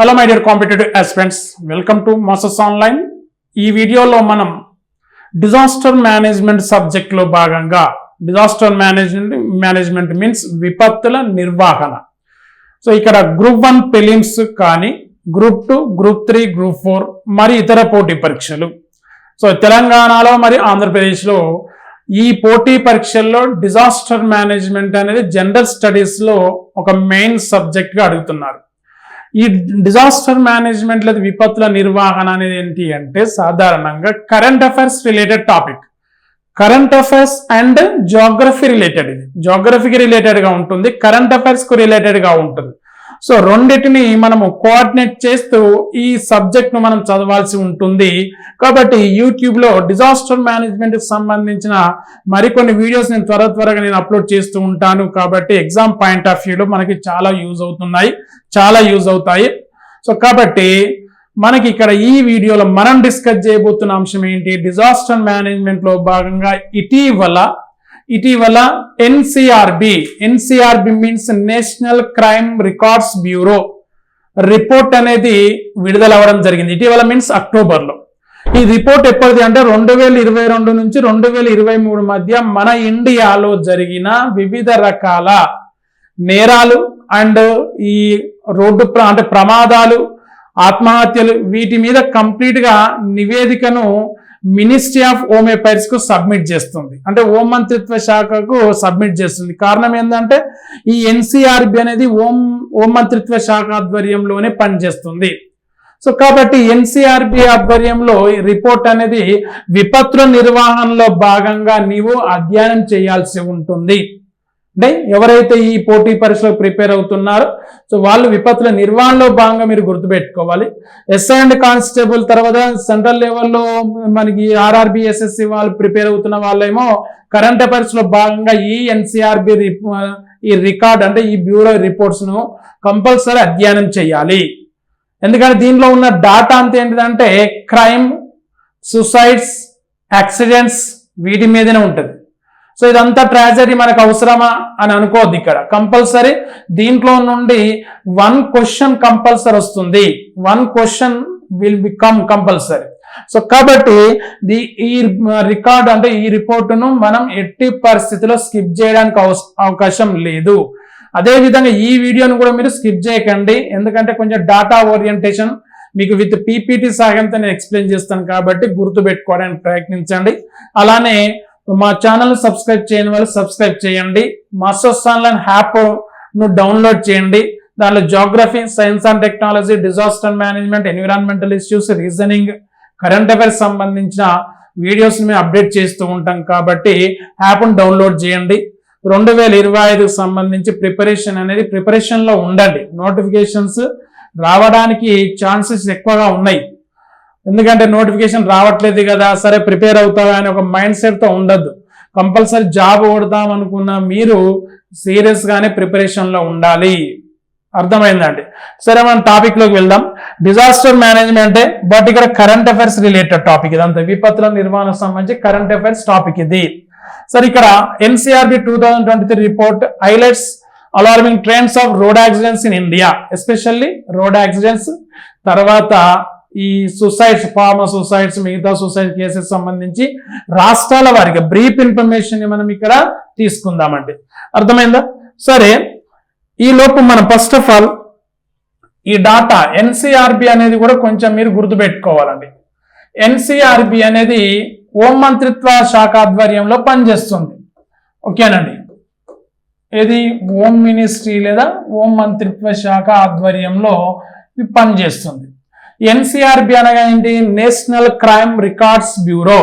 Hello my dear competitive aspirants welcome to Masses Online ఈ వీడియోలో మనం డిజాస్టర్ మేనేజ్మెంట్ సబ్జెక్ట్లో భాగంగా డిజాస్టర్ మేనేజ్మెంట్ మేనేజ్మెంట్ మీన్స్ విపత్తుల నిర్వహణ. సో ఇక్కడ గ్రూప్ వన్ ఫిలిమ్స్ కానీ group two group three group four మరి ఇతర పోటీ పరీక్షలు. సో తెలంగాణలో మరి ఆంధ్రప్రదేశ్లో ఈ పోటీ పరీక్షల్లో డిజాస్టర్ మేనేజ్మెంట్ అనేది జనరల్ స్టడీస్లో ఒక మెయిన్ సబ్జెక్ట్గా అడుగుతున్నారు. ఈ డిజాస్టర్ మేనేజ్మెంట్ లేదా విపత్తుల నిర్వహణ అనేది ఏంటి అంటే సాధారణంగా current affairs related topic current affairs and geography related ఇది. జోగ్రఫీకి రిలేటెడ్గా ఉంటుంది కరెంట్ అఫైర్స్కు కు రిలేటెడ్గా ఉంటుంది. సో రెండింటిని మనము కోఆర్డినేట్ చేస్తూ ఈ సబ్జెక్ట్ను మనం చదవాల్సి ఉంటుంది. కాబట్టి యూట్యూబ్లో డిజాస్టర్ మేనేజ్మెంట్కి సంబంధించిన మరికొన్ని వీడియోస్ నేను త్వర త్వరగా నేను అప్లోడ్ చేస్తూ ఉంటాను. కాబట్టి ఎగ్జామ్ పాయింట్ ఆఫ్ వ్యూలో మనకి చాలా యూజ్ అవుతున్నాయి. చాలా యూజ్ అవుతాయి. సో కాబట్టి మనకి ఇక్కడ ఈ వీడియోలో మనం డిస్కస్ చేయబోతున్న అంశం ఏంటి? డిజాస్టర్ మేనేజ్మెంట్లో భాగంగా ఇటీవల ఇటీవల NCRB NCRB means national crime records bureau report అనేది విడుదల అవ్వడం జరిగింది. ఇటీవల మీన్స్ అక్టోబర్లో. ఈ రిపోర్ట్ ఎప్పటిది అంటే రెండు వేల ఇరవై రెండు నుంచి రెండు వేల ఇరవై మూడు మధ్య మన ఇండియాలో జరిగిన వివిధ రకాల నేరాలు అండ్ ఈ రోడ్డు అంటే ప్రమాదాలు ఆత్మహత్యలు వీటి మీద కంప్లీట్గా నివేదికను మినిస్ట్రీ ఆఫ్ హోమ్ అఫైర్స్కు సబ్మిట్ చేస్తుంది. అంటే హోం మంత్రిత్వ శాఖకు సబ్మిట్ చేస్తుంది. కారణం ఏంటంటే ఈ ఎన్సీఆర్బి అనేది హోం హోం మంత్రిత్వ శాఖ ఆధ్వర్యంలోనే పనిచేస్తుంది. సో కాబట్టి ఎన్సీఆర్బి ఆధ్వర్యంలో రిపోర్ట్ అనేది విపత్తుల నిర్వహణలో భాగంగా నీవు అధ్యయనం చేయాల్సి ఉంటుంది. అంటే ఎవరైతే ఈ పోటీ పరీక్షలో ప్రిపేర్ అవుతున్నారో సో వాళ్ళు విపత్తుల నిర్వహణలో భాగంగా మీరు గుర్తుపెట్టుకోవాలి. ఎస్ఐ అండ్ కానిస్టేబుల్ తర్వాత సెంట్రల్ లెవెల్లో మనకి ఆర్ఆర్బి ఎస్ఎస్సి వాళ్ళు ప్రిపేర్ అవుతున్న వాళ్ళేమో కరెంట్ అఫైర్స్లో భాగంగా ఈ ఎన్సీఆర్బి ఈ రికార్డ్ అంటే ఈ బ్యూరో రిపోర్ట్స్ను కంపల్సరీ అధ్యయనం చేయాలి. ఎందుకంటే దీనిలో ఉన్న డాటా అంత ఏంటిదంటే క్రైమ్ సూసైడ్స్ యాక్సిడెంట్స్ వీటి మీదనే ఉంటుంది. సో ఇదంతా ట్రాజడీ మనకు అవసరమా అని అనుకోవద్దు ఇక్కడ. కంపల్సరీ దీంట్లో నుండి వన్ క్వశ్చన్ కంపల్సరీ వస్తుంది. One question will become compulsory so కాబట్టి ది ఈ రికార్డ్ అంటే ఈ రిపోర్టును మనం ఎట్టి పరిస్థితిలో స్కిప్ చేయడానికి అవకాశం లేదు. అదేవిధంగా ఈ వీడియోను కూడా మీరు స్కిప్ చేయకండి. ఎందుకంటే కొంచెం డాటా ఓరియంటేషన్ మీకు విత్ పీపీటీ సహాయంతో నేను ఎక్స్ప్లెయిన్ చేస్తాను కాబట్టి గుర్తు పెట్టుకోవడానికి ప్రయత్నించండి. అలానే మా ఛానల్ సబ్స్క్రైబ్ చేయని వాళ్ళు సబ్స్క్రైబ్ చేయండి. మాస్టర్స్ ఆన్లైన్ యాప్ను డౌన్లోడ్ చేయండి. దానిలో geography science and technology disaster management environmental issues reasoning current affairs సంబంధించిన వీడియోస్ మేము అప్డేట్ చేస్తూ ఉంటాం కాబట్టి యాప్ను డౌన్లోడ్ చేయండి. రెండు వేల ఇరవై ఐదుకు సంబంధించి ప్రిపరేషన్ అనేది ప్రిపరేషన్లో ఉండండి. నోటిఫికేషన్స్ రావడానికి ఛాన్సెస్ ఎక్కువగా ఉన్నాయి. ఎందుకంటే నోటిఫికేషన్ రావట్లేదు కదా సరే ప్రిపేర్ అవుతావా అని ఒక మైండ్ సెట్తో ఉండద్దు. కంపల్సరీ జాబ్ కొడదాం అనుకున్న మీరు సీరియస్గానే ప్రిపరేషన్లో ఉండాలి. అర్థమైందండి? సరే మనం టాపిక్లోకి వెళ్దాం. డిజాస్టర్ మేనేజ్మెంట్ బట్ ఇక్కడ కరెంట్ అఫైర్స్ రిలేటెడ్ టాపిక్ ఇదంతా. విపత్తుల నిర్వహణకు సంబంధించి కరెంట్ అఫైర్స్ టాపిక్ ఇది. సరే ఇక్కడ NCRB two thousand twenty three report highlights alarming trends of road accidents in India especially road accidents తర్వాత ఈ సుసైడ్స్ ఫార్మర్ సుసైడ్స్ మిగతా సుసైడ్ కేసెస్ సంబంధించి రాష్ట్రాల వారికి బ్రీఫ్ ఇన్ఫర్మేషన్ మనం ఇక్కడ తీసుకుందామండి. అర్థమైందా? సరే ఈ లోపు మనం ఫస్ట్ ఆఫ్ ఆల్ ఈ డాటా ఎన్సిఆర్బి అనేది కూడా కొంచెం మీరు గుర్తుపెట్టుకోవాలండి. ఎన్సీఆర్బి అనేది హోం మంత్రిత్వ శాఖ ఆధ్వర్యంలో పనిచేస్తుంది. ఓకేనండి? ఇది హోమ్ మినిస్ట్రీ లేదా హోం మంత్రిత్వ శాఖ ఆధ్వర్యంలో పనిచేస్తుంది. ఎన్సిఆర్బి అనగా ఏంటి national crime records bureau.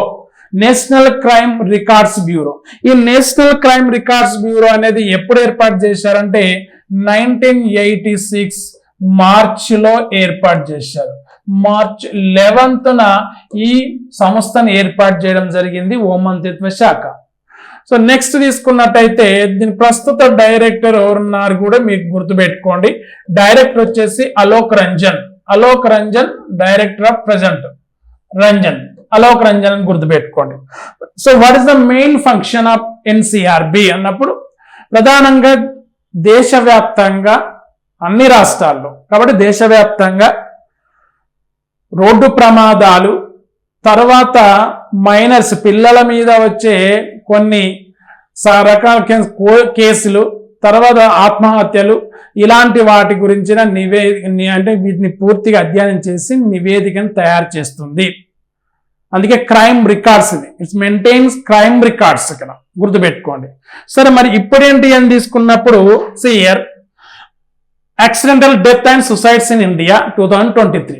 National crime records bureau. ఈ నేషనల్ క్రైమ్ రికార్డ్స్ బ్యూరో అనేది ఎప్పుడు ఏర్పాటు చేశారంటే నైన్టీన్ ఎయిటీ సిక్స్ మార్చిలో ఏర్పాటు చేశారు. మార్చ్ లెవెన్త్న ఈ సంస్థను ఏర్పాటు చేయడం జరిగింది హోం మంత్రిత్వ శాఖ. సో నెక్స్ట్ తీసుకున్నట్టయితే దీని ప్రస్తుత డైరెక్టర్ ఎవరున్నారు కూడా మీకు గుర్తుపెట్టుకోండి. డైరెక్టర్ వచ్చేసి Alok Ranjan. Alok Ranjan director of present. Ranjan Alok Ranjan అని గుర్తుపెట్టుకోండి. So what is the main function of NCRB అన్నప్పుడు ప్రధానంగా దేశవ్యాప్తంగా అన్ని రాష్ట్రాల్లో కాబట్టి దేశవ్యాప్తంగా రోడ్డు ప్రమాదాలు తర్వాత మైనర్స్ పిల్లల మీద వచ్చే కొన్ని రకాల కేసులు తర్వాత ఆత్మహత్యలు ఇలాంటి వాటి గురించిన నివేదిక అంటే వీటిని పూర్తిగా అధ్యయనం చేసి నివేదికను తయారు చేస్తుంది. అందుకే క్రైమ్ రికార్డ్స్ ఇది ఇట్స్ మెయింటైన్స్ క్రైమ్ రికార్డ్స్ ఇక్కడ. గుర్తుపెట్టుకోండి. సరే మరి ఇప్పుడేంటి అని తీసుకున్నప్పుడు సియర్ accidental death and suicides in India two thousand twenty three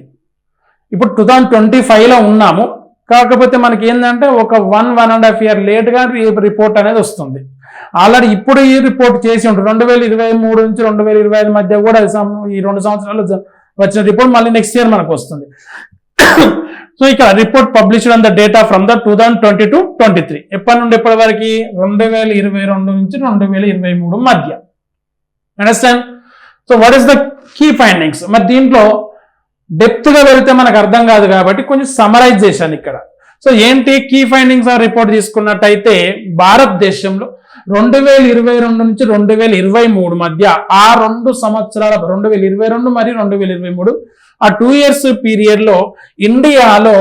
ఇప్పుడు టూ థౌజండ్ ట్వంటీ ఫైవ్లో ఉన్నాము. కాకపోతే మనకి ఏంటంటే ఒక one one and half year లేట్గా రిపోర్ట్ అనేది వస్తుంది. ఆల్రెడీ ఇప్పుడు ఈ రిపోర్ట్ చేసి ఉంటుంది. రెండు వేల ఇరవై మూడు నుంచి రెండు వేల ఇరవై ఐదు మధ్య కూడా ఈ ఈ రెండు సంవత్సరాలు వచ్చిన రిపోర్ట్ మళ్ళీ నెక్స్ట్ ఇయర్ మనకు వస్తుంది. సో ఇక్కడ report published on the data from the two thousand twenty to twenty three ఎప్పటి నుండి ఎప్పటి వరకు? రెండు వేల ఇరవై రెండు నుంచి రెండు వేల ఇరవై మూడు మధ్య. Understand so what is the key findings మరి దీంట్లో డెప్త్గా వెళితే మనకు అర్థం కాదు కాబట్టి కొంచెం సమరైజ్ చేశాను ఇక్కడ. సో ఏంటి? కీ ఫైండింగ్స్ ఆ రిపోర్ట్ తీసుకున్నట్టయితే భారతదేశంలో రెండు వేల ఇరవై రెండు నుంచి రెండు వేల ఇరవై మూడు మధ్య ఆ రెండు సంవత్సరాల రెండు వేల ఇరవై రెండు మరియు రెండు వేల ఇరవై మూడు ఆ టూ ఇయర్స్ పీరియడ్లో ఇండియాలో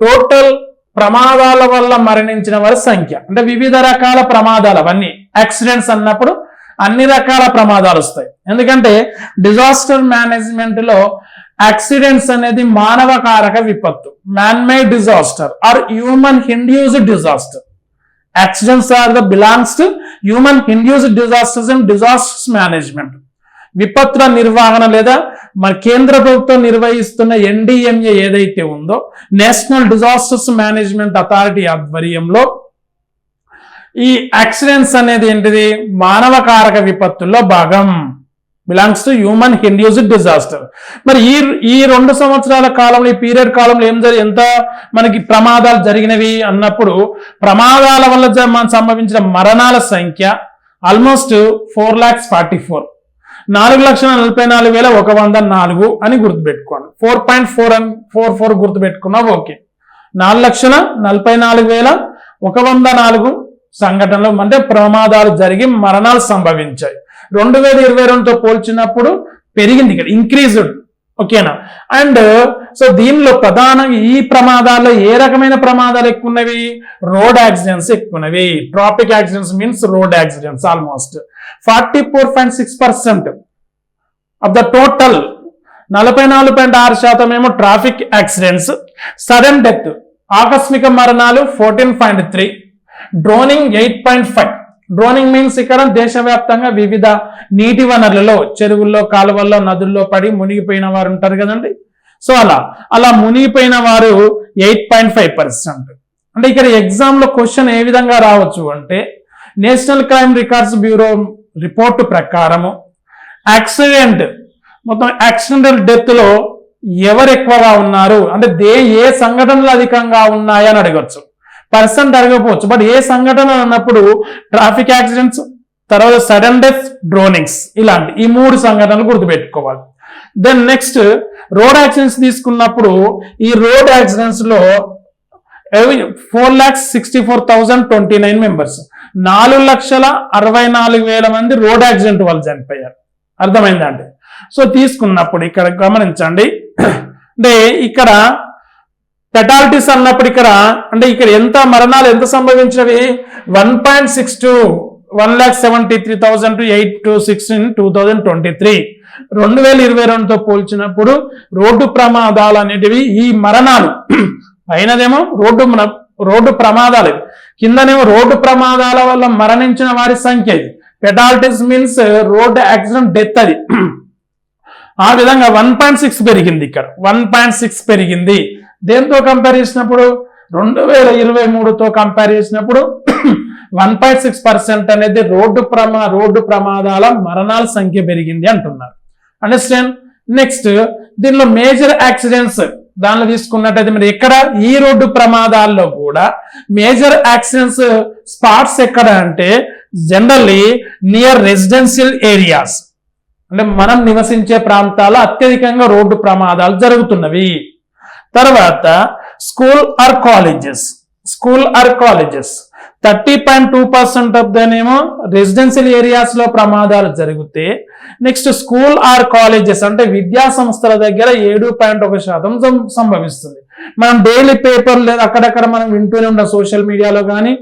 టోటల్ ప్రమాదాల వల్ల మరణించిన వారి సంఖ్య. అంటే వివిధ రకాల ప్రమాదాలు అవన్నీ. యాక్సిడెంట్స్ అన్నప్పుడు అన్ని రకాల ప్రమాదాలు వస్తాయి. ఎందుకంటే డిజాస్టర్ మేనేజ్మెంట్లో యాక్సిడెంట్స్ అనేది మానవ కారక విపత్తు. Manmade disaster or human induced disaster accidents are the belongs to human induced disasters and disasters management విపత్తుల నిర్వహణ లేదా మన కేంద్ర ప్రభుత్వం నిర్వహిస్తున్న ఎన్డీఎంఏ ఏదైతే ఉందో నేషనల్ డిజాస్టర్స్ మేనేజ్మెంట్ అథారిటీ ఆధ్వర్యంలో ఈ యాక్సిడెంట్స్ అనేది ఏంటిది? మానవ కారక విపత్తుల్లో భాగం. Belongs to human induced disaster మరి ఈ ఈ రెండు సంవత్సరాల కాలంలో ఈ పీరియడ్ కాలంలో ఏం జరిగి ఎంత మనకి ప్రమాదాలు జరిగినవి అన్నప్పుడు ప్రమాదాల వల్ల సంభవించిన మరణాల సంఖ్య almost four lakhs forty four నాలుగు లక్షల నలభై నాలుగు వేల ఒక వంద నాలుగు అని గుర్తుపెట్టుకోండి. ఫోర్ పాయింట్ ఫోర్ అని ఫోర్ ఫోర్ గుర్తుపెట్టుకున్నా. ఓకే నాలుగు లక్షల నలభై నాలుగు వేల ఒక వంద నాలుగు సంఘటనలు అంటే ప్రమాదాలు జరిగి మరణాలు సంభవించాయి. రెండు వేల ఇరవై రెండుతో పోల్చినప్పుడు పెరిగింది ఇక్కడ ఇంక్రీజ్డ్ ఓకేనా అండ్ సో దీనిలో ప్రధానంగా ఈ ప్రమాదాల్లో ఏ రకమైన ప్రమాదాలు ఎక్కువ ఉన్నవి రోడ్ యాక్సిడెంట్స్ ఎక్కువ ఉన్నవి traffic accidents means road accidents almost forty four point six percent of the total నలభై నాలుగు పాయింట్ ఆరు శాతం ఏమో ట్రాఫిక్ యాక్సిడెంట్స్ సడన్ డెత్ ఆకస్మిక మరణాలు fourteen point three drowning eight point five drowning means ఇక్కడ దేశవ్యాప్తంగా వివిధ నీటి వనరులలో చెరువుల్లో కాలువల్లో నదుల్లో పడి మునిగిపోయిన వారు ఉంటారు కదండి. సో అలా అలా మునిగిపోయిన వారు ఎయిట్ పాయింట్ ఫైవ్ పర్సెంట్. అంటే ఇక్కడ ఎగ్జామ్లో క్వశ్చన్ ఏ విధంగా రావచ్చు అంటే national crime records bureau report ప్రకారము యాక్సిడెంట్ మొత్తం యాక్సిడెంటల్ డెత్లో ఎవరు ఎక్కువగా ఉన్నారు? అంటే దే ఏ సంఘటనలు అధికంగా ఉన్నాయని అడగచ్చు. పర్సన్ జరగకపోవచ్చు. బట్ ఏ సంఘటన అన్నప్పుడు ట్రాఫిక్ యాక్సిడెంట్స్ తర్వాత సడన్ డెత్ డ్రోనింగ్స్ ఇలాంటి ఈ మూడు సంఘటనలు గుర్తుపెట్టుకోవాలి. దెన్ నెక్స్ట్ రోడ్ యాక్సిడెంట్స్ తీసుకున్నప్పుడు ఈ road యాక్సిడెంట్స్లో four lakhs sixty four thousand twenty nine members నాలుగు లక్షల అరవై నాలుగు వేల మంది రోడ్ యాక్సిడెంట్ వాళ్ళు చనిపోయారు. అర్థమైందండి సో తీసుకున్నప్పుడు ఇక్కడ గమనించండి. అంటే ఇక్కడ ఫెటాలిటీస్ అన్నప్పుడు ఇక్కడ అంటే ఇక్కడ ఎంత మరణాలు ఎంత సంభవించినవి? One point six two one lakh seventy three thousand two eight two sixteen two thousand twenty three రెండు వేల ఇరవై రెండుతో పోల్చినప్పుడు రోడ్డు ప్రమాదాలు అనేటివి ఈ మరణాలు. పైనదేమో రోడ్డు మన- రోడ్డు ప్రమాదాలు. ఇవి. కిందనేమో రోడ్డు ప్రమాదాల వల్ల మరణించిన వారి సంఖ్య ఇది. Fatalities means road accident death అది. ఆ విధంగా వన్ పాయింట్ సిక్స్ పెరిగింది ఇక్కడ. వన్ పాయింట్ సిక్స్ పెరిగింది. దేంతో కంపేర్ చేసినప్పుడు? రెండు వేల ఇరవై మూడుతో కంపేర్ చేసినప్పుడు వన్ పాయింట్ సిక్స్ పర్సెంట్ అనేది రోడ్డు ప్రమా రోడ్డు ప్రమాదాల మరణాల సంఖ్య పెరిగింది అంటున్నారు. అండర్స్టాండ్ నెక్స్ట్ దీనిలో మేజర్ యాక్సిడెంట్స్ దానిలో తీసుకున్నట్టయితే మరి ఎక్కడ? ఈ రోడ్డు ప్రమాదాల్లో కూడా మేజర్ యాక్సిడెంట్స్ స్పాట్స్ ఎక్కడ అంటే జనరల్లీ నియర్ రెసిడెన్షియల్ ఏరియాస్ అంటే మనం నివసించే ప్రాంతాల్లో అత్యధికంగా రోడ్డు ప్రమాదాలు జరుగుతున్నవి. తర్వాత school or colleges. School or colleges. Thirty point two percent of దనేమో residential ఏరియాస్లో ప్రమాదాలు జరిగితే నెక్స్ట్ స్కూల్ ఆర్ కాలేజెస్ అంటే విద్యా సంస్థల దగ్గర ఏడు పాయింట్ ఒక శాతం సంభవిస్తుంది. మనం డైలీ పేపర్ లేదా అక్కడక్కడ మనం వింటూనే ఉంటాం సోషల్ మీడియాలో కానీ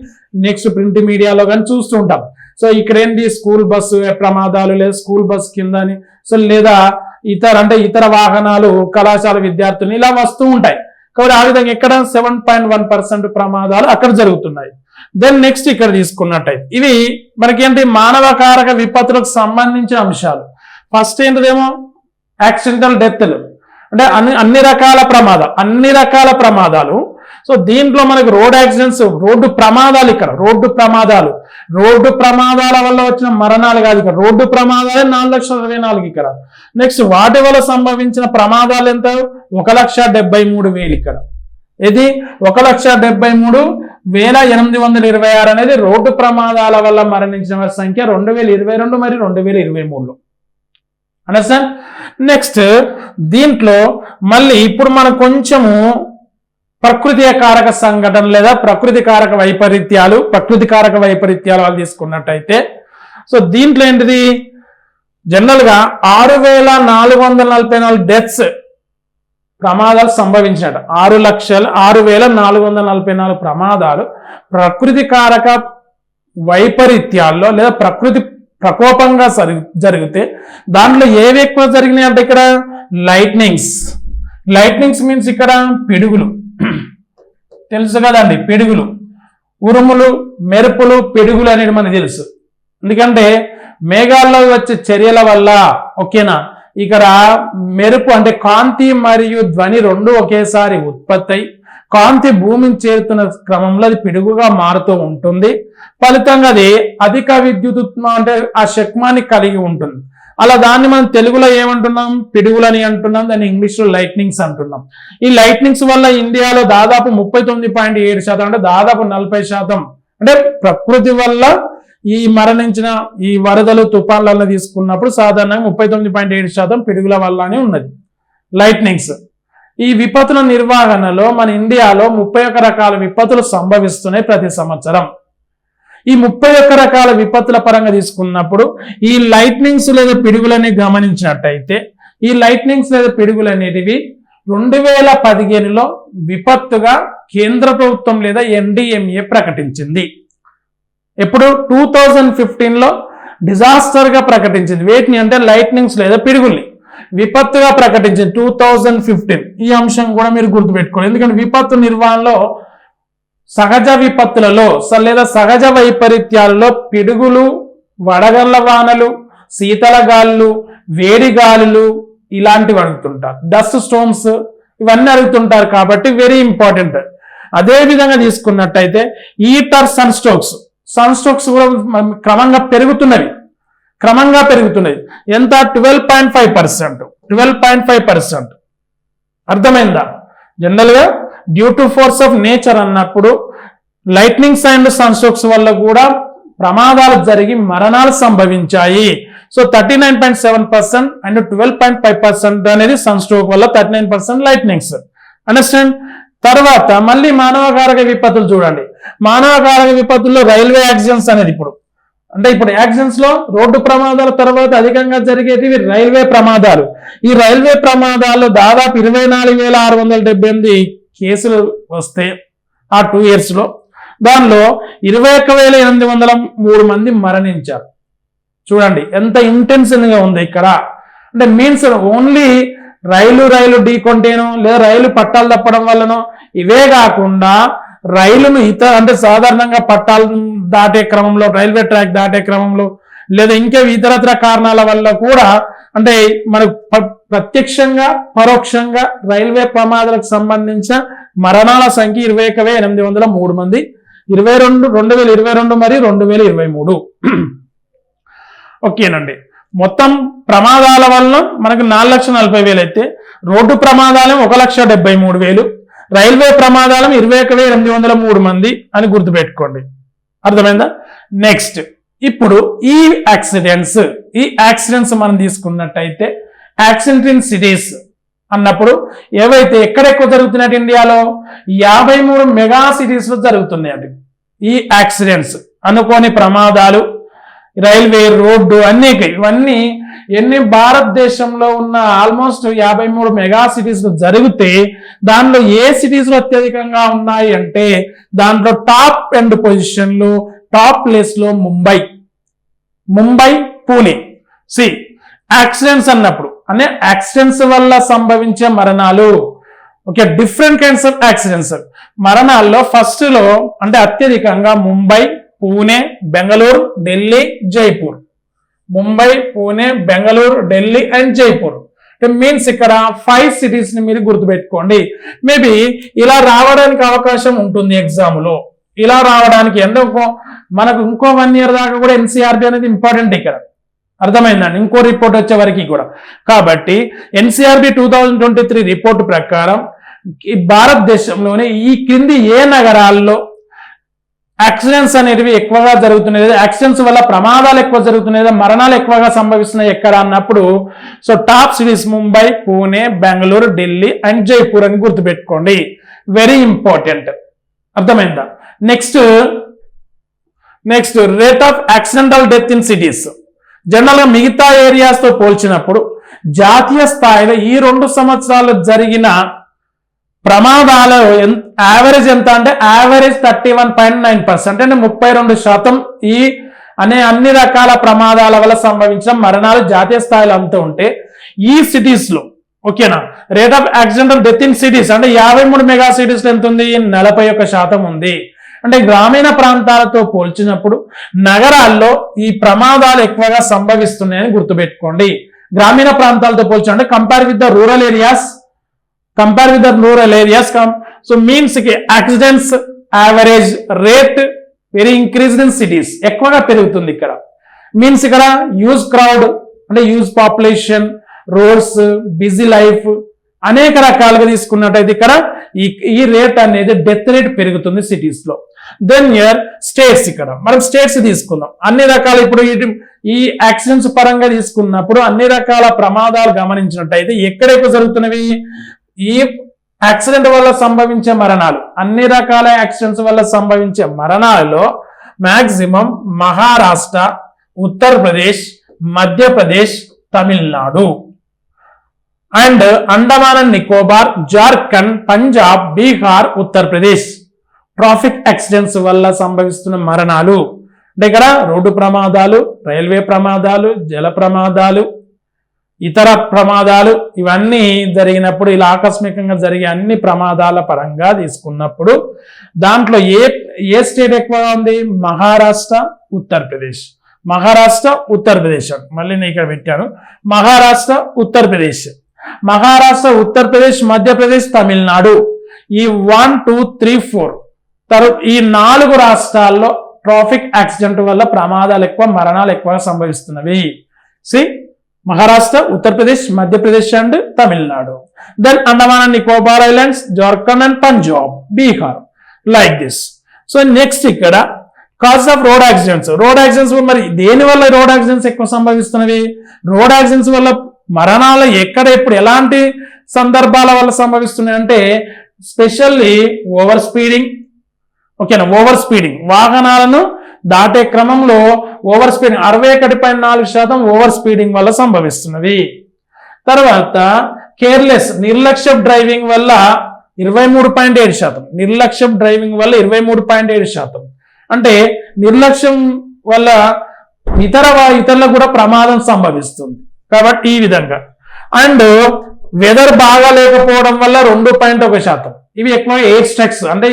నెక్స్ట్ ప్రింట్ మీడియాలో కానీ చూస్తూ ఉంటాం. సో ఇక్కడ ఏంటి? స్కూల్ బస్సు ప్రమాదాలు లేదా స్కూల్ బస్ కింద అని సో లేదా ఇతర అంటే ఇతర వాహనాలు కళాశాల విద్యార్థులు ఇలా వస్తూ ఉంటాయి. కాబట్టి ఆ విధంగా ఎక్కడ సెవెన్ పాయింట్ వన్ పర్సెంట్ ప్రమాదాలు అక్కడ జరుగుతున్నాయి. దెన్ నెక్స్ట్ ఇక్కడ తీసుకున్నట్టయితే ఇవి మనకేంటి మానవ కారక విపత్తులకు సంబంధించిన అంశాలు. ఫస్ట్ ఏంటిదేమో? యాక్సిడెంటల్ డెత్లు అంటే అన్ని అన్ని రకాల ప్రమాదాలు అన్ని రకాల ప్రమాదాలు సో దీంట్లో మనకు రోడ్ యాక్సిడెంట్స్ రోడ్డు ప్రమాదాలు ఇక్కడ రోడ్డు ప్రమాదాలు. రోడ్డు ప్రమాదాల వల్ల వచ్చిన మరణాలు కాదు ఇక్కడ. రోడ్డు ప్రమాదాలే నాలుగు లక్షల ఇరవై నాలుగు ఇక్కడ. నెక్స్ట్ వాటి వల్ల సంభవించిన ప్రమాదాలు ఎంత? ఒక లక్ష డెబ్బై మూడు వేలు ఇక్కడ. ఇది ఒక లక్ష డెబ్బై మూడు వేల ఎనిమిది వందల ఇరవై ఆరు అనేది రోడ్డు ప్రమాదాల వల్ల మరణించిన వారి సంఖ్య రెండు వేల ఇరవై రెండు మరియు రెండు వేల ఇరవై మూడులో. అండర్స్టాండ్ నెక్స్ట్ దీంట్లో మళ్ళీ ఇప్పుడు మనం కొంచెము ప్రకృతి కారక సంఘటన లేదా ప్రకృతి కారక వైపరీత్యాలు ప్రకృతి కారక వైపరీత్యాలు వాళ్ళు తీసుకున్నట్టయితే సో దీంట్లో ఏంటిది? జనరల్గా ఆరు వేల నాలుగు వందల నలభై నాలుగు డెత్స్ ప్రమాదాలు సంభవించినట్టు. ఆరు లక్షల ఆరు వేల నాలుగు వందల నలభై నాలుగు ప్రమాదాలు ప్రకృతి కారక వైపరీత్యాల్లో లేదా ప్రకృతి ప్రకోపంగా జరిగితే దాంట్లో ఏవి ఎక్కువ జరిగినాయి అంటే ఇక్కడ? లైట్నింగ్స్. లైట్నింగ్స్ మీన్స్ ఇక్కడ పిడుగులు. తెలుసు కదండి పిడుగులు. ఉరుములు మెరుపులు పిడుగులు అనేది మనకు తెలుసు. ఎందుకంటే మేఘాల్లో వచ్చే చర్యల వల్ల ఓకేనా? ఇక్కడ మెరుపు అంటే కాంతి మరియు ధ్వని రెండు ఒకేసారి ఉత్పత్తి అయి కాంతి భూమిని చేరుతున్న క్రమంలో అది పిడుగుగా మారుతూ ఉంటుంది. ఫలితంగా అది అధిక విద్యుత్ ఉత్మ- అంటే ఆ శక్మాన్ని కలిగి ఉంటుంది. అలా దాన్ని మనం తెలుగులో ఏమంటున్నాం? పిడుగులని అంటున్నాం. దాన్ని ఇంగ్లీష్లో లైట్నింగ్స్ అంటున్నాం. ఈ లైట్నింగ్స్ వల్ల ఇండియాలో దాదాపు ముప్పై తొమ్మిది పాయింట్ ఏడు శాతం అంటే దాదాపు నలభై శాతం. అంటే ప్రకృతి వల్ల ఈ మరణించిన ఈ వరదలు తుఫాన్లలో తీసుకున్నప్పుడు సాధారణంగా ముప్పై తొమ్మిది పాయింట్ ఏడు శాతం పిడుగుల వల్లనే ఉన్నది. లైట్నింగ్స్ ఈ విపత్తుల నిర్వహణలో మన ఇండియాలో ముప్పై ఒక్క రకాల విపత్తులు సంభవిస్తున్నాయి ప్రతి సంవత్సరం. ఈ ముప్పై ఒక్క రకాల విపత్తుల పరంగా తీసుకున్నప్పుడు ఈ లైట్నింగ్స్ లేదా పిడుగులని గమనించినట్టయితే ఈ లైట్నింగ్స్ లేదా పిడుగులు అనేటివి రెండు వేల పదిహేనులో విపత్తుగా కేంద్ర ప్రభుత్వం లేదా ఎన్డిఎంఏ ప్రకటించింది. ఎప్పుడు? టూ థౌజండ్ ఫిఫ్టీన్లో డిజాస్టర్గా ప్రకటించింది. వేటిని అంటే లైట్నింగ్స్ లేదా పిడుగుల్ని. విపత్తుగా ప్రకటించింది టూ థౌజండ్ ఫిఫ్టీన్ ఈ అంశం కూడా మీరు గుర్తుపెట్టుకోండి. ఎందుకంటే విపత్తు నిర్వహణలో సహజ విపత్తులలో స- లేదా సహజ వైపరీత్యాలలో పిడుగులు వడగళ్ళ వానలు శీతల గాలులు వేడి గాలులు ఇలాంటివి అడుగుతుంటారు. డస్ట్ స్టోన్స్ ఇవన్నీ అడుగుతుంటారు కాబట్టి వెరీ ఇంపార్టెంట్ అదే విధంగా తీసుకున్నట్టయితే ఈటర్ సన్ స్ట్రోక్స్ సన్ స్ట్రోక్స్ కూడా క్రమంగా పెరుగుతున్నవి. క్రమంగా పెరుగుతున్నది ఎంత? Twelve point five percent twelve point five percent అర్థమైందా? జనరల్గా due to force of nature అన్నప్పుడు లైట్నింగ్స్ అండ్ సన్స్ట్రోక్స్ వల్ల కూడా ప్రమాదాలు జరిగి మరణాలు సంభవించాయి. So thirty nine point seven percent and twelve point five percent అనేది సన్ స్ట్రోక్ వల్ల thirty nine percent lightnings understand తర్వాత మళ్ళీ మానవకారక విపత్తులు చూడండి. మానవకారక విపత్తుల్లో రైల్వే యాక్సిడెంట్స్ అనేది ఇప్పుడు. అంటే ఇప్పుడు యాక్సిడెంట్స్లో రోడ్డు ప్రమాదాల తర్వాత అధికంగా జరిగేటివి రైల్వే ప్రమాదాలు. ఈ రైల్వే ప్రమాదాల్లో దాదాపు ఇరవై నాలుగు వేల ఆరు వందల డెబ్బై ఎనిమిది కేసులు వస్తే ఆ టూ ఇయర్స్లో దానిలో ఇరవై ఒక్క వేల ఎనిమిది వందల మూడు మంది మరణించారు. చూడండి ఎంత ఇంటెన్సివ్గా ఉంది ఇక్కడ. అంటే మీన్స్ ఓన్లీ రైలు రైలు ఢీకొంటేనో లేదా రైలు పట్టాలు తప్పడం వల్లనో ఇవే కాకుండా రైలును ఇతర అంటే సాధారణంగా పట్టాలు దాటే క్రమంలో రైల్వే ట్రాక్ దాటే క్రమంలో లేదా ఇంకా ఇతరత్ర కారణాల వల్ల కూడా అంటే మనకు ప్రత్యక్షంగా పరోక్షంగా రైల్వే ప్రమాదాలకు సంబంధించిన మరణాల సంఖ్య ఇరవై ఒక వేల ఎనిమిది వందల మూడు మంది. ఇరవై రెండు రెండు వేల ఇరవై రెండు మరియు రెండు వేల ఇరవై మూడు. ఓకేనండి మొత్తం ప్రమాదాల వలన మనకు నాలుగు లక్షల నలభై వేలు అయితే రోడ్డు ప్రమాదాలు ఒక లక్ష డెబ్బై మూడు వేలు రైల్వే ప్రమాదాలు ఇరవై ఒక వేల ఎనిమిది వందల మూడు మంది అని గుర్తుపెట్టుకోండి. అర్థమైందా? నెక్స్ట్. ఇప్పుడు ఈ యాక్సిడెంట్స్ ఈ యాక్సిడెంట్స్ మనం తీసుకున్నట్టయితే యాక్సిడెంట్ ఇన్ సిటీస్ అన్నప్పుడు ఏవైతే ఎక్కడెక్కువ జరుగుతున్నాయి ఇండియాలో? యాభై మూడు మెగా సిటీస్లో జరుగుతున్నాయండి ఈ యాక్సిడెంట్స్ అనుకోని ప్రమాదాలు రైల్వే రోడ్డు అన్నీ ఇవన్నీ ఎన్ని భారతదేశంలో ఉన్న ఆల్మోస్ట్ యాభై మూడు మెగా సిటీస్ జరిగితే దానిలో ఏ సిటీస్లో అత్యధికంగా ఉన్నాయి అంటే దాంట్లో టాప్ ఎండ్ పొజిషన్లు టాప్ ప్లేస్లో ముంబై ముంబై పూణే సి యాక్సిడెంట్స్ అన్నప్పుడు అంటే యాక్సిడెంట్స్ వల్ల సంభవించే మరణాలు. Okay different kinds of accidents మరణాల్లో ఫస్ట్లో అంటే అత్యధికంగా ముంబై పూణే బెంగళూరు ఢిల్లీ జైపూర్ ముంబై పూణే బెంగళూరు ఢిల్లీ అండ్ జైపూర్ మీన్స్ ఇక్కడ ఫైవ్ సిటీస్ని మీరు గుర్తుపెట్టుకోండి. మేబీ ఇలా రావడానికి అవకాశం ఉంటుంది ఎగ్జామ్లో. ఇలా రావడానికి ఎందుకు మనకు ఇంకో వన్ ఇయర్ దాకా కూడా ఎన్సీఆర్బి అనేది ఇంపార్టెంట్ ఇక్కడ. అర్థమైందండి? ఇంకో రిపోర్ట్ వచ్చే వరకు కూడా. కాబట్టి NCRB two thousand twenty three report ప్రకారం ఈ భారతదేశంలోనే ఈ క్రింది ఏ నగరాల్లో యాక్సిడెంట్స్ అనేవి ఎక్కువగా జరుగుతున్నాయి? యాక్సిడెంట్స్ వల్ల ప్రమాదాలు ఎక్కువ జరుగుతున్నాయి? మరణాలు ఎక్కువగా సంభవిస్తున్నాయి? ఎక్కడ అన్నప్పుడు so top cities Mumbai Pune Bengaluru Delhi and Jaipur అని గుర్తుపెట్టుకోండి. వెరీ ఇంపార్టెంట్ అర్థమైందా? Next next rate of accidental death in cities జనరల్గా మిగతా ఏరియాస్తో పోల్చినప్పుడు జాతీయ స్థాయిలో ఈ రెండు సంవత్సరాలు జరిగిన ప్రమాదాలు యావరేజ్ ఎంత అంటే average thirty one point nine percent అంటే ముప్పై రెండు శాతం ఈ అనే అన్ని రకాల ప్రమాదాల వల్ల సంభవించిన మరణాలు జాతీయ స్థాయిలో అంత ఉంటే ఈ సిటీస్లో ఓకేనా rate of accidental death in cities అంటే యాభై మూడు మెగా సిటీస్ ఎంత ఉంది? నలభై ఒక్క శాతం ఉంది. అంటే గ్రామీణ ప్రాంతాలతో పోల్చినప్పుడు నగరాల్లో ఈ ప్రమాదాలు ఎక్కువగా సంభవిస్తున్నాయని గుర్తుపెట్టుకోండి. గ్రామీణ ప్రాంతాలతో పోల్చి అంటే compare with the rural areas compare with the rural areas come so మీన్స్కి accidents average rate very increased in cities ఎక్కువగా పెరుగుతుంది ఇక్కడ. మీన్స్ ఇక్కడ యూజ్ క్రౌడ్ అంటే use population roads busy life అనేక రకాలుగా తీసుకున్నట్టయితే ఇక్కడ ఈ ఈ రేట్ అనేది డెత్ రేట్ పెరుగుతుంది సిటీస్లో. దెన్ ఇయర్ స్టేట్స్ ఇక్కడ. మనం స్టేట్స్ తీసుకుందాం. అన్ని రకాల ఇప్పుడు ఈ యాక్సిడెంట్స్ పరంగా తీసుకున్నప్పుడు అన్ని రకాల ప్రమాదాలు గమనించినట్టయితే ఎక్కడ ఎక్కువ జరుగుతున్నవి? ఈ యాక్సిడెంట్ వల్ల సంభవించే మరణాలు. అన్ని రకాల యాక్సిడెంట్స్ వల్ల సంభవించే మరణాలలో maximum Maharashtra Uttar Pradesh Madhya Pradesh Tamil Nadu. And Andaman and Nicobar Jharkhand Punjab Bihar Uttar Pradesh. Traffic accidents వల్ల సంభవిస్తున్న మరణాలు. అంటే ఇక్కడ రోడ్డు ప్రమాదాలు రైల్వే ప్రమాదాలు జల ప్రమాదాలు ఇతర ప్రమాదాలు ఇవన్నీ జరిగినప్పుడు ఇలా ఆకస్మికంగా జరిగే అన్ని ప్రమాదాల పరంగా తీసుకున్నప్పుడు దాంట్లో ఏ ఏ స్టేట్ ఎక్కువగా ఉంది? మహారాష్ట్ర ఉత్తరప్రదేశ్. మహారాష్ట్ర ఉత్తరప్రదేశ్. మళ్ళీ నేను ఇక్కడ పెట్టాను. మహారాష్ట్ర ఉత్తరప్రదేశ్. మహారాష్ట్ర ఉత్తరప్రదేశ్ మధ్యప్రదేశ్ తమిళనాడు. ఈ వన్ టూ త్రీ ఫోర్. తరు ఈ నాలుగు రాష్ట్రాల్లో ట్రాఫిక్ యాక్సిడెంట్ వల్ల ప్రమాదాలు ఎక్కువ మరణాలు ఎక్కువగా సంభవిస్తున్నవి. See Maharashtra Uttar Pradesh Madhya Pradesh and Tamil Nadu. Then Andaman and Nicobar islands Jharkhand and Punjab Bihar like this so next ఇక్కడ cause of road accidents road accidents మరి దేని వల్ల రోడ్ యాక్సిడెంట్స్ ఎక్కువ సంభవిస్తున్నవి? రోడ్ యాక్సిడెంట్స్ వల్ల మరణాలు ఎక్కడ ఎప్పుడు ఎలాంటి సందర్భాల వల్ల సంభవిస్తున్నాయి అంటే స్పెషల్లీ ఓవర్ స్పీడింగ్ ఓకేనా? ఓవర్ స్పీడింగ్ వాహనాలను దాటే క్రమంలో ఓవర్ స్పీడింగ్ అరవై ఒకటి పాయింట్ నాలుగు శాతం ఓవర్ స్పీడింగ్ వల్ల సంభవిస్తున్నవి తర్వాత కేర్లెస్ నిర్లక్ష్య డ్రైవింగ్ వల్ల ఇరవై మూడు పాయింట్ ఏడు శాతం. నిర్లక్ష్యం డ్రైవింగ్ వల్ల ఇరవై మూడు పాయింట్ ఏడు శాతం. అంటే నిర్లక్ష్యం వల్ల ఇతర ఇతరులకు కూడా ప్రమాదం సంభవిస్తుంది. కాబట్టి ఈ విధంగా. అండ్ వెదర్ బాగా లేకపోవడం వల్ల రెండు పాయింట్ ఒక శాతం. ఇవి ఎక్కువ ఎయిర్ స్ట్రక్స్ అంటే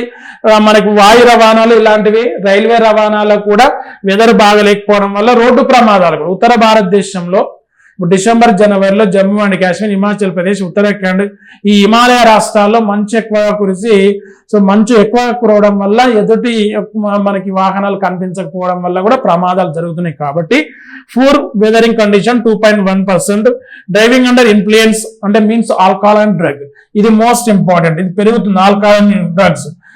మనకు వాయు రవాణాలు ఇలాంటివి రైల్వే రవాణాలో కూడా వెదర్ బాగా లేకపోవడం వల్ల రోడ్డు ప్రమాదాలు కూడా. ఉత్తర భారతదేశంలో డిసెంబర్ జనవరిలో జమ్మూ అండ్ కాశ్మీర్ హిమాచల్ ప్రదేశ్ ఉత్తరాఖండ్ ఈ హిమాలయ రాష్ట్రాల్లో మంచు ఎక్కువగా కురిసి సో మంచు ఎక్కువగా కురవడం వల్ల ఎదుటి మనకి వాహనాలు కనిపించకపోవడం వల్ల కూడా ప్రమాదాలు జరుగుతున్నాయి కాబట్టి for weathering condition two point one percent driving under influence అంటే మీన్స్ ఆల్కహాల్ అండ్ డ్రగ్ ఇది మోస్ట్ ఇంపార్టెంట్ ఇది పెరుగుతుంది ఆల్కహాల్ అండ్ డ్రగ్స్